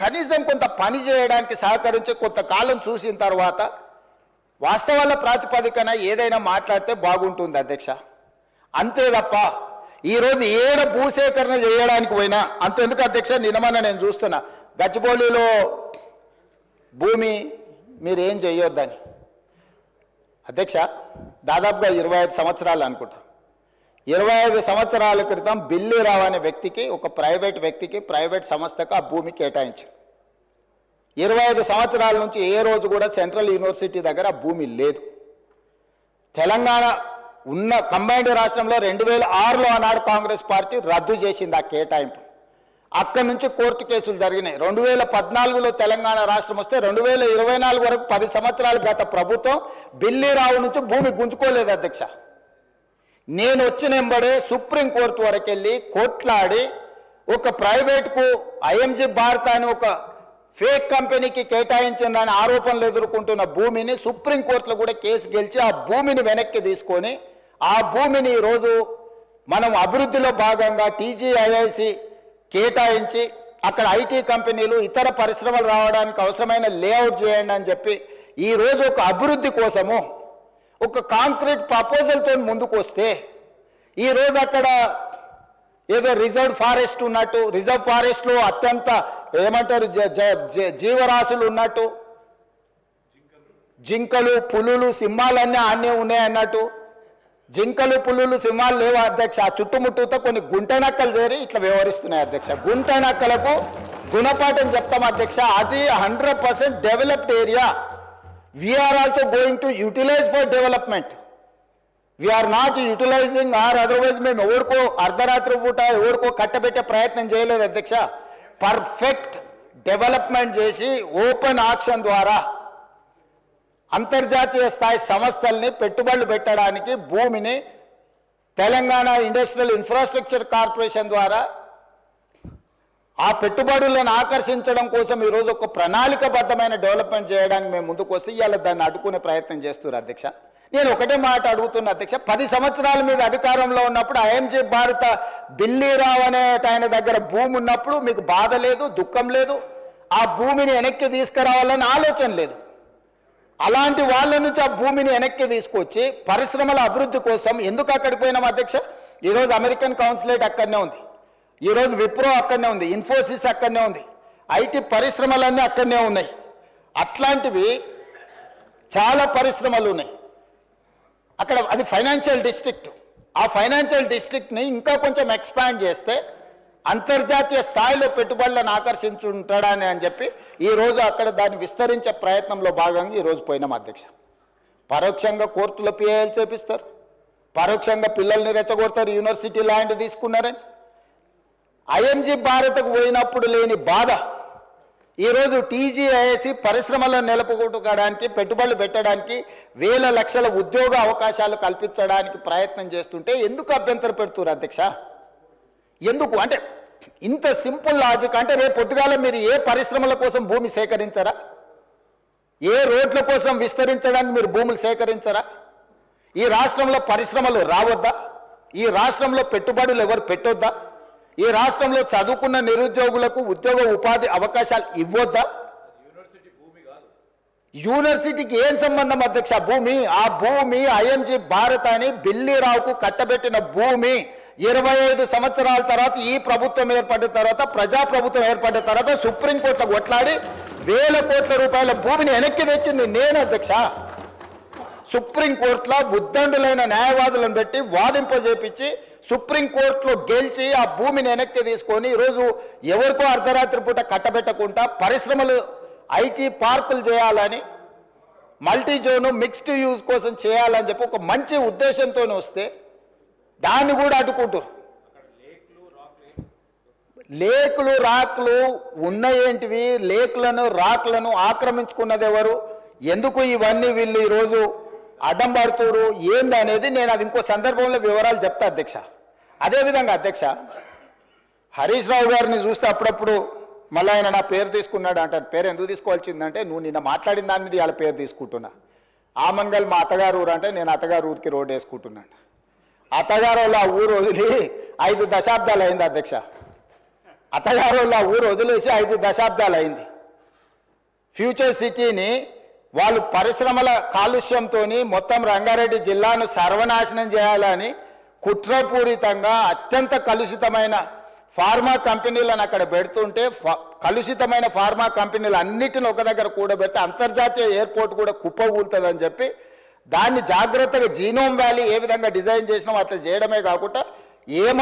కనీసం కొంత పని చేయడానికి సహకరించి కొంతకాలం చూసిన తర్వాత వాస్తవాల ప్రాతిపదికన ఏదైనా మాట్లాడితే బాగుంటుంది అధ్యక్ష. అంతే తప్ప ఈరోజు ఏడ భూసేకరణ చేయడానికి పోయినా అంతెందుకు అధ్యక్ష? నినమన్న నేను చూస్తున్నా. గచ్చిబౌలిలో భూమి మీరేం చేయొద్దని. అధ్యక్ష దాదాపుగా ఇరవై ఐదు సంవత్సరాలు అనుకుంటా. ఇరవై ఐదు సంవత్సరాల క్రితం బిల్లీరావు అనే వ్యక్తికి ఒక ప్రైవేట్ వ్యక్తికి ప్రైవేట్ సంస్థకు ఆ భూమి కేటాయించారు. ఇరవై ఐదు సంవత్సరాల నుంచి ఏ రోజు కూడా సెంట్రల్ యూనివర్సిటీ దగ్గర భూమి లేదు. తెలంగాణ ఉన్న కంబైన్డ్ రాష్ట్రంలో రెండు వేల ఆరులో ఆనాడు కాంగ్రెస్ పార్టీ రద్దు చేసింది ఆ కేటాయింపు. అక్కడి నుంచి కోర్టు కేసులు జరిగినాయి. రెండు వేల పద్నాలుగులో తెలంగాణ రాష్ట్రం వస్తే రెండు వేల ఇరవై నాలుగు వరకు పది సంవత్సరాలు గత ప్రభుత్వం బిల్లీరావు నుంచి భూమి గుంజుకోలేదు అధ్యక్ష. నేను వచ్చినంబడే సుప్రీంకోర్టు వరకు వెళ్ళి కొట్లాడి ఒక ప్రైవేట్కు ఐఎంజీ భారత్ అని ఒక ఫేక్ కంపెనీకి కేటాయించిందని ఆరోపణలు ఎదుర్కొంటున్న భూమిని సుప్రీంకోర్టులో కూడా కేసు గెలిచి ఆ భూమిని వెనక్కి తీసుకొని ఆ భూమిని ఈరోజు మనం అభివృద్ధిలో భాగంగా టీజీఐఐసి కేటాయించి అక్కడ ఐటీ కంపెనీలు ఇతర పరిశ్రమలు రావడానికి అవసరమైన లేఅవుట్ చేయండి అని చెప్పి ఈ రోజు ఒక అభివృద్ధి కోసము ఒక కాంక్రీట్ ప్రపోజల్తో ముందుకు వస్తే ఈ రోజు అక్కడ ఏదో రిజర్వ్ ఫారెస్ట్ ఉన్నట్టు రిజర్వ్ ఫారెస్ట్లో అత్యంత ఏమంటారు జ- జీవరాశులు ఉన్నట్టు జింకలు పులులు సింహాలన్నీ ఆనే ఉన్నాయి అన్నట్టు జింకలు పులులు సింహాలు లేవు అధ్యక్ష? ఆ చుట్టుముట్టుతో కొన్ని గుంటనక్కలు చేరి ఇట్లా వ్యవహరిస్తున్నాయి అధ్యక్ష. గుంటనక్కలకు గుణపాఠం చెప్తాం అధ్యక్ష. అది hundred percent developed area we're also going to utilise for development we're not utilising or otherwise మేము ఎవరికో అర్ధరాత్రి పూట ఎవరికో కట్టబెట్టే ప్రయత్నం చేయలేదు అధ్యక్ష. పర్ఫెక్ట్ డెవలప్మెంట్ చేసి ఓపెన్ ఆక్షన్ ద్వారా అంతర్జాతీయ స్థాయి సంస్థల్ని పెట్టుబడులు పెట్టడానికి భూమిని తెలంగాణ ఇండస్ట్రియల్ ఇన్ఫ్రాస్ట్రక్చర్ కార్పొరేషన్ ద్వారా ఆ పెట్టుబడులను ఆకర్షించడం కోసం ఈరోజు ఒక ప్రణాళికబద్ధమైన డెవలప్మెంట్ చేయడానికి మేము ముందుకు వస్తే ఇవాళ దాన్ని అడ్డుకునే ప్రయత్నం చేస్తున్నారు అధ్యక్ష. నేను ఒకటే మాట అడుగుతున్నా అధ్యక్ష పది సంవత్సరాల మీద అధికారంలో ఉన్నప్పుడు ఐఎంజీ భారత బిల్లీరావు అనే ఆయన దగ్గర భూమి ఉన్నప్పుడు మీకు బాధ లేదు దుఃఖం లేదు. ఆ భూమిని వెనక్కి తీసుకురావాలని ఆలోచన లేదు. అలాంటి వాళ్ళ నుంచి ఆ భూమిని వెనక్కి తీసుకొచ్చి పరిశ్రమల అభివృద్ధి కోసం ఎందుకు అక్కడికి పోయినాం అధ్యక్ష? ఈరోజు అమెరికన్ కౌన్సిలేట్ అక్కడనే ఉంది. ఈరోజు విప్రో అక్కడనే ఉంది ఇన్ఫోసిస్ అక్కడనే ఉంది ఐటీ పరిశ్రమలన్నీ అక్కడనే ఉన్నాయి. అట్లాంటివి చాలా పరిశ్రమలు ఉన్నాయి. అక్కడ అది ఫైనాన్షియల్ డిస్ట్రిక్ట్. ఆ ఫైనాన్షియల్ డిస్ట్రిక్ట్ని ఇంకా కొంచెం ఎక్స్పాండ్ చేస్తే అంతర్జాతీయ స్థాయిలో పెట్టుబడులను ఆకర్షించుంటాడని అని చెప్పి ఈరోజు అక్కడ దాన్ని విస్తరించే ప్రయత్నంలో భాగంగా ఈరోజు పోయినాం అధ్యక్ష. పరోక్షంగా కోర్టులో పిఐలు చేపిస్తారు. పరోక్షంగా పిల్లల్ని రెచ్చగొడతారు యూనివర్సిటీ ల్యాండ్ తీసుకున్నారని. ఐఎంజీ భారత్కు పోయినప్పుడు లేని బాధ. ఈరోజు టీజీఐఎసి పరిశ్రమలను నిలుపుకోవడానికి పెట్టుబడులు పెట్టడానికి వేల లక్షల ఉద్యోగ అవకాశాలు కల్పించడానికి ప్రయత్నం చేస్తుంటే ఎందుకు అభ్యంతర పెడుతున్నారు అధ్యక్ష? ఎందుకు? అంటే ఇంత సింపుల్ లాజిక్ అంటే రేపు పొద్దుగాల మీరు ఏ పరిశ్రమల కోసం భూమి సేకరించరా? ఏ రోడ్ల కోసం విస్తరించడానికి మీరు భూములు సేకరించరా? ఈ రాష్ట్రంలో పరిశ్రమలు రావద్దా? ఈ రాష్ట్రంలో పెట్టుబడులు ఎవరు పెట్టొద్దా? ఈ రాష్ట్రంలో చదువుకున్న నిరుద్యోగులకు ఉద్యోగ ఉపాధి అవకాశాలు ఇవ్వద్దా? యూనివర్సిటీకి ఏం సంబంధం అధ్యక్ష? భూమి. ఆ భూమి ఐఎంజీ భారత్ అని బిల్లీరావుకు కట్టబెట్టిన భూమి. ఇరవై ఐదు సంవత్సరాల తర్వాత ఈ ప్రభుత్వం ఏర్పడిన తర్వాత ప్రజా ప్రభుత్వం ఏర్పడిన తర్వాత సుప్రీంకోర్టులో కొట్లాడి వేల కోట్ల రూపాయల భూమిని వెనక్కి తెచ్చింది నేను అధ్యక్ష. సుప్రీంకోర్టులో ఉద్దండులైన న్యాయవాదులను పెట్టి వాదింపజేపించి సుప్రీంకోర్టులో గెలిచి ఆ భూమిని వెనక్కి తీసుకొని ఈరోజు ఎవరికో అర్ధరాత్రి పూట కట్టబెట్టకుండా పరిశ్రమలు ఐటీ పార్కులు చేయాలని మల్టీ జోను మిక్స్డ్ యూజ్ కోసం చేయాలని చెప్పి ఒక మంచి ఉద్దేశంతో వస్తే దాన్ని కూడా అడ్డుకుంటారు లేకులు రాకులు ఉన్న ఏంటివి లేకులను రాకులను ఆక్రమించుకున్నది ఎవరు? ఎందుకు ఇవన్నీ వీళ్ళు ఈరోజు అడ్డం పడుతురు ఏంది అనేది నేను అది ఇంకో సందర్భంలో వివరాలు చెప్తా అధ్యక్ష. అదేవిధంగా అధ్యక్ష హరీష్ రావు గారిని చూస్తే అప్పుడప్పుడు మళ్ళీ ఆయన నా పేరు తీసుకున్నాడు అంటారు పేరు ఎందుకు తీసుకోవాల్సిందంటే నువ్వు నిన్న మాట్లాడిన దాని మీద వాళ్ళ పేరు తీసుకుంటున్నా. ఆమంగల్ మా అత్తగారు ఊరు అంటే నేను అత్తగారు ఊరికి రోడ్డు వేసుకుంటున్నాను. అత్తగారు ఆ ఊరు వదిలి ఐదు దశాబ్దాలు అయింది అధ్యక్ష. అత్తగారు ఆ ఊరు వదిలేసి ఐదు దశాబ్దాలు అయింది. ఫ్యూచర్ సిటీని వాళ్ళు పరిశ్రమల కాలుష్యంతో మొత్తం రంగారెడ్డి జిల్లాను సర్వనాశనం చేయాలని కుట్రపూరితంగా అత్యంత కలుషితమైన ఫార్మా కంపెనీలను అక్కడ పెడుతుంటే ఫ- కలుషితమైన ఫార్మా కంపెనీలు అన్నిటిని ఒక దగ్గర కూడబెడితే అంతర్జాతీయ ఎయిర్పోర్ట్ కూడా కుప్పగూలుతుందని చెప్పి దాన్ని జాగ్రత్తగా జీనోమ్ వ్యాలీ ఏ విధంగా డిజైన్ చేసినామో అట్లా చేయడమే కాకుండా ఏ